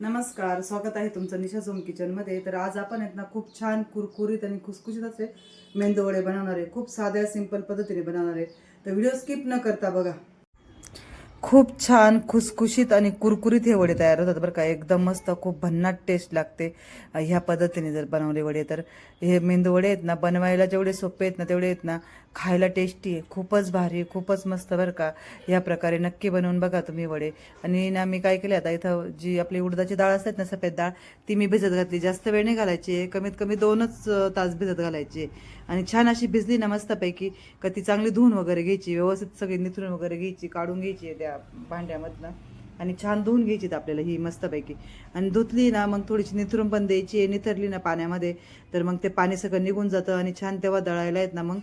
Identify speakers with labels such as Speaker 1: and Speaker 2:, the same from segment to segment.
Speaker 1: नमस्कार स्वागत आहे तुमचं निशा झोम किचनमध्ये तर आज आपण आहेत ना खूप छान कुरकुरीत आणि खुसखुशीत असे मेंदू वडे बनवणार आहे. खूप साध्या सिंपल पद्धतीने बनवणार आहे. तर व्हिडिओ स्किप न करता बघा. खूप छान खुसखुशीत आणि कुरकुरीत हे वडे तयार होतात बरं का. एकदम मस्त खूप भन्नाट टेस्ट लागते. ह्या पद्धतीने जर बनवले वडे तर हे मेंदू वडे आहेत ना बनवायला जेवढे सोपे आहेत ना तेवढे आहेत ना खायला टेस्टी आहे. खूपच भारी खूपच मस्त बरं का. ह्या प्रकारे नक्की बनवून बघा तुम्ही वडे. आणि ना मी काय केले आता इथं जी आपली उडदाची डाळ असतात ना सफेद डाळ ती मी भिजत घातली. जास्त वेळ नाही घालायची आहे कमीत कमी दोनच तास भिजत घालायची आणि छान अशी भिजली ना मस्तपैकी का ती चांगली धुवून वगैरे घ्यायची व्यवस्थित सगळी निथरून वगैरे घ्यायची काढून घ्यायची आहे त्या भांड्यामधनं. आणि छान धुवून घ्यायची आपल्याला ही मस्तपैकी. आणि धुतली ना मग थोडीशी निथरून पण द्यायची आहे. निथरली ना पाण्यामध्ये तर मग ते पाणी सगळं निघून जातं आणि छान तेव्हा दळायला येत ना मग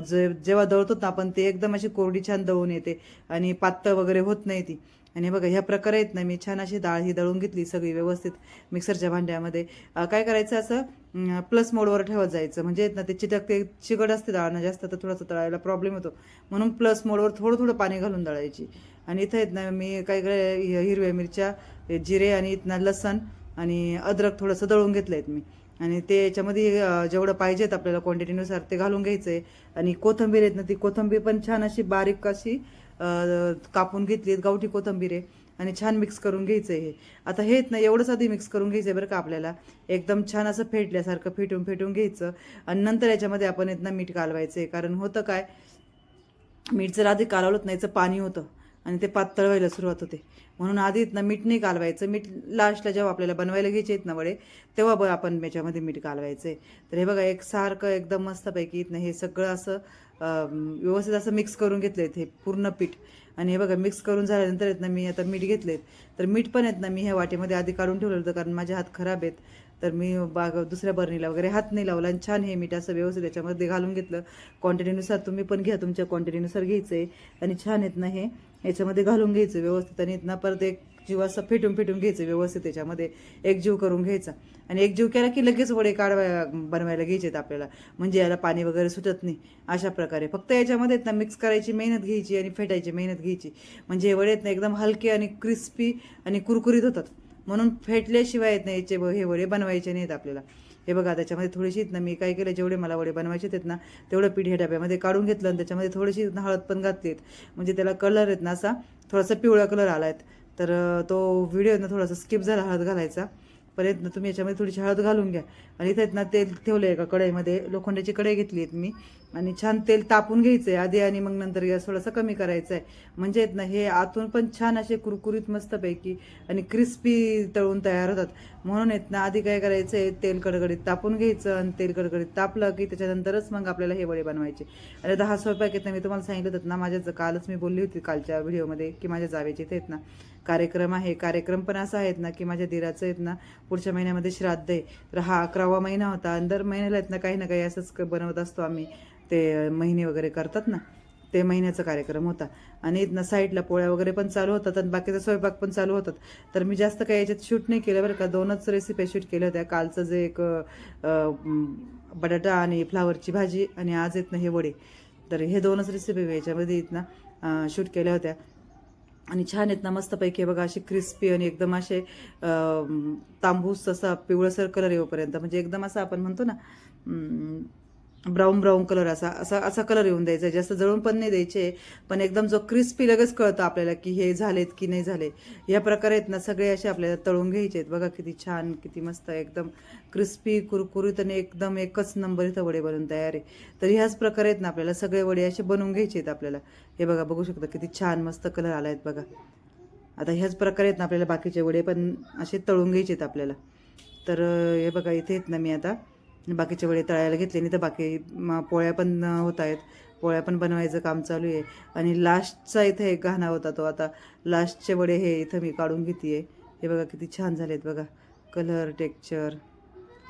Speaker 1: जे जेव्हा दळतो ना आपण ते एकदम अशी कोरडी छान दळून येते. आणि पातळ वगैरे होत नाही ती. आणि बघा ह्या प्रकारे आहेत ना मी छान अशी डाळ ही दळून घेतली सगळी व्यवस्थित मिक्सरच्या भांड्यामध्ये. काय करायचं असं प्लस मोडवर ठेवत जायचं. म्हणजे ना ते चिटकते चिकट असते दळणं जास्त तर थोडंसं तळायला प्रॉब्लेम होतो म्हणून प्लस मोडवर थोडं थोडं पाणी घालून दळायची. आणि इथं आहेत ना मी काही काही हिरव्या मिरच्या जिरे आणि इथनं लसण आणि अद्रक थोडंसं दळून घेतलं आहेत मी. आणि ते याच्यामध्ये जेवढं पाहिजेत आपल्याला क्वांटिटीनुसार ते घालून घ्यायचं आहे आणि कोथंबीर आहेत ना ती कोथंबीर पण छान अशी बारीक अशी कापून घेतली गावठी कोथंबीर आहे आणि छान मिक्स करून घ्यायचं आहे हे. आता हे ना एवढंच आधी मिक्स करून घ्यायचं आहे बरं का आपल्याला. एकदम छान असं फेटल्यासारखं फेटून फेटून घ्यायचं. आणि नंतर याच्यामध्ये आपण आहेत ना मीठ कालवायचं आहे कारण होतं काय मीठ जर आधी कालवलंच नाही तर पाणी होतं. आणि ते पातळ व्हायला सुरुवात होते. म्हणून आधी ना मीठ नाही कालवायचं मीठ लास्टला जेव्हा आपल्याला बनवायला घ्यायचे आहेत ना वडे तेव्हा ब आपण याच्यामध्ये मीठ कालवायचं आहे तर हे बघा एक सारखं एकदम मस्तपैकी इथनं हे सगळं असं व्यवस्थित असं मिक्स करून घेतलं हे पूर्ण पीठ. आणि हे बघा मिक्स करून झाल्यानंतर आहेत ना मी आता मीठ घेतलेत. तर मीठ पण आहेत ना मी ह्या वाटेमध्ये आधी काढून ठेवलं होतं कारण माझे हात खराब आहेत. तर मी बाग दुसऱ्या बरणीला वगैरे हात नाही लावला आणि छान हे मीठ असं व्यवस्थित याच्यामध्ये घालून घेतलं. क्वांटिटीनुसार तुम्ही पण घ्या तुमच्या क्वांटिटीनुसार घ्यायचं आहे आणि छान आहेत ना हे याच्यामध्ये घालून घ्यायचं व्यवस्थित. आणि ना परत एक जीव असं फेटून फेटून घ्यायचं व्यवस्थित त्याच्यामध्ये. एकजीव करून घ्यायचा. आणि एकजीव केला की लगेच वडे काढवा बनवायला घ्यायचेत आपल्याला. म्हणजे याला पाणी वगैरे सुटत नाही. अशा प्रकारे. फक्त याच्यामध्ये आहेत ना मिक्स करायची मेहनत घ्यायची आणि फेटायची मेहनत घ्यायची. म्हणजे हे वडे आहेत ना एकदम हलके आणि क्रिस्पी आणि कुरकुरीत होतात. म्हणून फेटल्याशिवाय येत नाही याचे हे वडे बनवायचे नाहीत आपल्याला. हे बघा त्याच्यामध्ये थोडीशी आहेत ना मी काय केलं जेवढे मला वडे बनवायचे आहेत ना तेवढं पीठ ह्या डब्यामध्ये काढून घेतलं आणि त्याच्यामध्ये थोडीशी हळद पण घातली म्हणजे त्याला कलर आहेत ना असा थोडासा पिवळा कलर आला आहेत. तर तो व्हिडिओ ना थोडासा स्किप झाला हळद घालायचा. परत ना तुम्ही याच्यामध्ये थोडीशी हळद घालून घ्या. आणि इथं ना तेल ठेवलं आहे का कढईमध्ये. लोखंडाची कढई घेतली आहेत मी. आणि छान तेल तापून घ्यायचं आहे आधी आणि मग नंतर गॅस थोडंसं कमी करायचं आहे म्हणजे आहेत ना हे आतून पण छान असे कुरकुरीत मस्तपैकी आणि क्रिस्पी तळून तयार होतात. म्हणून आहेत ना आधी काय करायचं आहे तेल कडकडीत तापून घ्यायचं आणि तेल कडकडीत तापलं की त्याच्यानंतरच मग आपल्याला हे वडे बनवायचे. आणि दहा स्वयंपाक आहेत ना मी तुम्हाला सांगितलं होतं ना माझ्या कालच मी बोलली होती कालच्या व्हिडिओमध्ये की माझ्या जावेचे इथे आहेत ना. कार्यक्रम आहे. कार्यक्रम पण असा आहेत ना की माझ्या दिराचं आहेत ना पुढच्या महिन्यामध्ये श्राद्ध आहे. तर हा अकरावा महिना होता. आणि दर महिन्याला आहेत ना काही ना काही असंच बनवत असतो आम्ही. ते महिने वगैरे करतात ना ते महिन्याचा कार्यक्रम होता. आणि इथनं साईडला पोळ्या वगैरे पण चालू होतात आणि बाकीचा स्वयंपाक पण चालू होतात. तर मी जास्त काही याच्यात शूट नाही केलं बरं का. दोनच रेसिपी शूट केल्या होत्या. कालचं जे एक बटाटा आणि फ्लावरची भाजी आणि आज येत ना हे वडे. तर हे दोनच रेसिपी याच्यामध्ये इथनं शूट केल्या होत्या. आणि छान आहेत ना मस्तपैकी बघा असे क्रिस्पी आणि एकदम असे तांबूस असा पिवळसर कलर येऊपर्यंत. म्हणजे एकदम असं आपण म्हणतो ना ब्राऊन ब्राऊन कलर असा असा असा कलर येऊन द्यायचा. जास्त जळून पण नाही द्यायचे पण एकदम जो क्रिस्पी लगेच कळतं आपल्याला की हे झालेत की नाही झाले या प्रकारे आहेत ना सगळे असे आपल्याला तळून घ्यायचे आहेत. बघा किती छान किती मस्त एकदम क्रिस्पी कुरकुरीत आणि एकदम एकच नंबर इथं वडे बनवून तयार आहे. तर ह्याच प्रकारे आहेत ना आपल्याला सगळे वडे असे बनवून घ्यायचे आहेत आपल्याला. हे बघा बघू शकता किती छान मस्त कलर आला आहेत बघा. आता ह्याच प्रकारे आहेत ना आपल्याला बाकीचे वडे पण असे तळून घ्यायचे आहेत आपल्याला. तर हे बघा इथे आहेत ना मी आता. बाकीचे वडे तळायला घेतले नाही तर बाकी पोळ्या पण होत आहेत. पोळ्या पण बनवायचं काम चालू आहे. आणि लास्टचा इथे एक घाणा होता तो आता. लास्टचे वडे हे इथं मी काढून घेते हे बघा किती छान झालेत बघा. कलर टेक्चर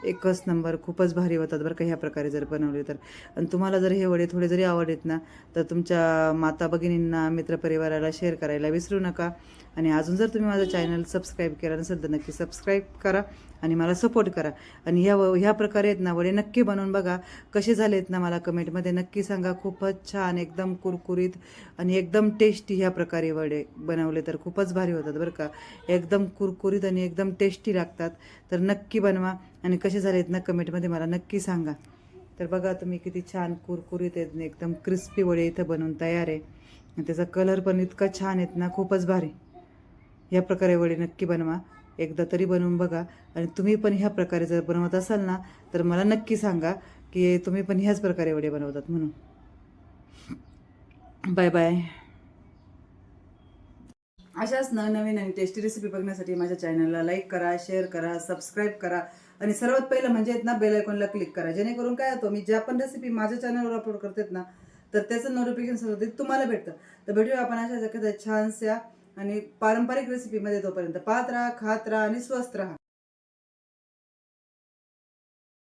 Speaker 1: एकच नंबर खूपच भारी होतात बरं का ह्या प्रकारे जर बनवले तर. आणि तुम्हाला जर हे वडे थोडे जरी आवडत ना तर तुमच्या माता भगिनींना मित्रपरिवाराला शेअर करायला विसरू नका. आणि अजून जर तुम्ही माझं चॅनल सबस्क्राईब केलं नसेल तर नक्की सबस्क्राईब करा आणि मला सपोर्ट करा. आणि ह्या व ह्या प्रकारे आहेत ना वडे नक्की बनवून बघा कसे झाले आहेत ना मला कमेंटमध्ये नक्की सांगा. खूपच छान एकदम कुरकुरीत आणि एकदम टेस्टी ह्या प्रकारे वडे बनवले तर खूपच भारी होतात बरं का. एकदम कुरकुरीत आणि एकदम टेस्टी लागतात. तर नक्की बनवा आणि कसे झाले आहेत ना कमेंटमध्ये मला नक्की सांगा. तर बघा तुम्ही किती छान कुरकुरीत आहेत एकदम क्रिस्पी वडे इथं बनवून तयार आहे. आणि त्याचा कलर पण इतका छान आहेत ना खूपच भारी. ह्या प्रकारे वडे नक्की बनवा. एकदा तरी बनवून बघा. आणि तुम्ही पण ह्या प्रकारे जर बनवत असाल ना तर मला नक्की सांगा की तुम्ही पण ह्याच प्रकारे वडे बनवतात म्हणून. बाय बाय अशाच नवनवीन आणि टेस्टी रेसिपी बघण्यासाठी माझ्या चॅनलला लाईक करा शेअर करा सबस्क्राईब करा. आणि सर्वात पहिलं म्हणजे आहेत ना बेल आयकॉनला क्लिक करा. जेणेकरून काय होतं मी ज्या पण रेसिपी माझ्या चॅनलवर अपलोड करतेत ना तर त्याचं नोटिफिकेशन सर्वात तुम्हाला भेटतं. तर भेटूया आपण अशाच एखाद्या छानशा आणि पारंपरिक रेसिपीमध्ये तोपर्यंत पाहत राहा खात राहा आणि स्वस्त राहा.